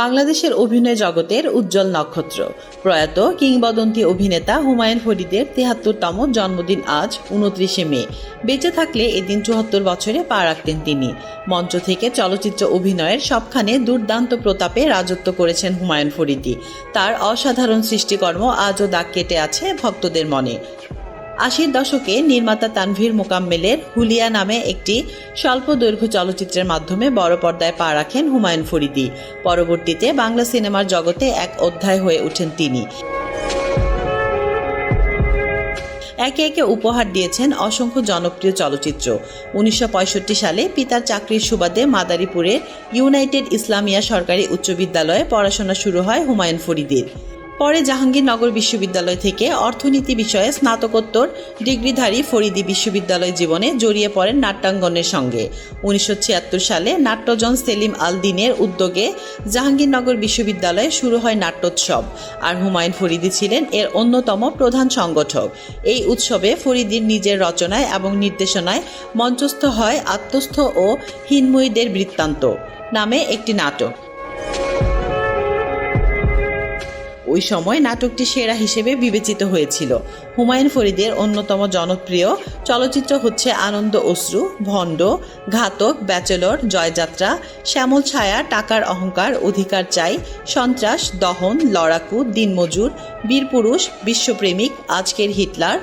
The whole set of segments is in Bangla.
বাংলাদেশের অভিনয় জগতের উজ্জ্বল নক্ষত্র। প্রয়াত কিংবদন্তি অভিনেতা হুমায়ুন ফরিদের তেহাত্তরতম জন্মদিন আজ উনত্রিশে মে। বেঁচে থাকলে এদিন চুয়াত্তর বছরে পা রাখতেন তিনি। মঞ্চ থেকে চলচ্চিত্র অভিনয়ের সবখানে দুর্দান্ত প্রতাপে রাজত্ব করেছেন হুমায়ুন ফরিদি। তার অসাধারণ সৃষ্টিকর্ম আজও দাগ কেটে আছে ভক্তদের মনে। আশির দশকে নির্মাতা তানভীর মোকাম্মেলের হুলিয়া নামে একটি স্বল্প দৈর্ঘ্য চলচ্চিত্রের মাধ্যমে বড় পর্দায় পা রাখেন হুমায়ুন ফরিদি। পরবর্তীতে বাংলা সিনেমার জগতে এক অধ্যায় হয়ে ওঠেন তিনি। একে একে উপহার দিয়েছেন অসংখ্য জনপ্রিয় চলচ্চিত্র। উনিশশো পঁয়ষট্টি সালে পিতার চাকরির সুবাদে মাদারীপুরের ইউনাইটেড ইসলামিয়া সরকারি উচ্চ বিদ্যালয়ে পড়াশোনা শুরু হয় হুমায়ুন ফরিদের। পরে জাহাঙ্গীরনগর বিশ্ববিদ্যালয় থেকে অর্থনীতি বিষয়ে স্নাতকোত্তর ডিগ্রিধারী ফরিদি বিশ্ববিদ্যালয় জীবনে জড়িয়ে পড়েন নাট্যাঙ্গনের সঙ্গে। উনিশশো ছিয়াত্তর সালে নাট্যজন সেলিম আল দিনের উদ্যোগে জাহাঙ্গীরনগর বিশ্ববিদ্যালয়ে শুরু হয় নাট্যোৎসব আর হুমায়ুন ফরিদি ছিলেন এর অন্যতম প্রধান সংগঠক। এই উৎসবে ফরিদির নিজের রচনায় এবং নির্দেশনায় মঞ্চস্থ হয় আত্মস্থ ও হিনময়ীদের বৃত্তান্ত নামে একটি নাটক। ওই সময় নাটকটি সেরা হিসেবে বিবেচিত হয়েছিল। হুমায়ুন ফরিদের অন্যতম জনপ্রিয় চলচ্চিত্র হচ্ছে আনন্দ অশ্রু, ভণ্ড, ঘাতক, ব্যাচেলর, জয়যাত্রা, শ্যামল ছায়া, টাকার অহংকার, অধিকার চাই, সন্ত্রাস, দহন, লড়াকু, দিনমজুর, বীরপুরুষ, বিশ্বপ্রেমিক, আজকের হিটলার,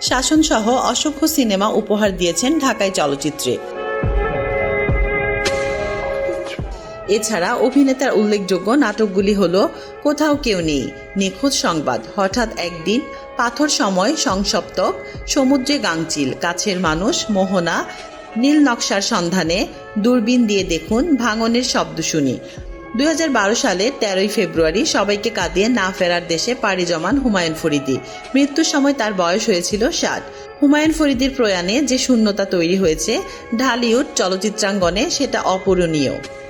শাসনসহ অসংখ্য সিনেমা উপহার দিয়েছেন ঢাকায় চলচ্চিত্রে। এছাড়া অভিনেতার উল্লেখযোগ্য নাটকগুলি হল কোথাও কেউ নেই, নিখোঁজ সংবাদ, হঠাৎ একদিন, পাথর সময় সংসপ্তক, সমুদ্রে গাংচিল কাছের মানুষ, মোহনা, নীল নকশার সন্ধানে দূরবীন দিয়ে দেখুন ভাঙনের শব্দ শুনি। দুই হাজার বারো সালের তেরোই ফেব্রুয়ারি সবাইকে কাঁদিয়ে না ফেরার দেশে পাড়ি জমান হুমায়ুন ফরিদি। মৃত্যুর সময় তার বয়স হয়েছিল ষাট। হুমায়ুন ফরিদির প্রয়াণে যে শূন্যতা তৈরি হয়েছে, ঢালিউড চলচ্চিত্রাঙ্গনে সেটা অপূরণীয়।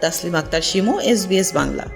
তাসলিম আক্তার শিমু এসবিএস বাংলা।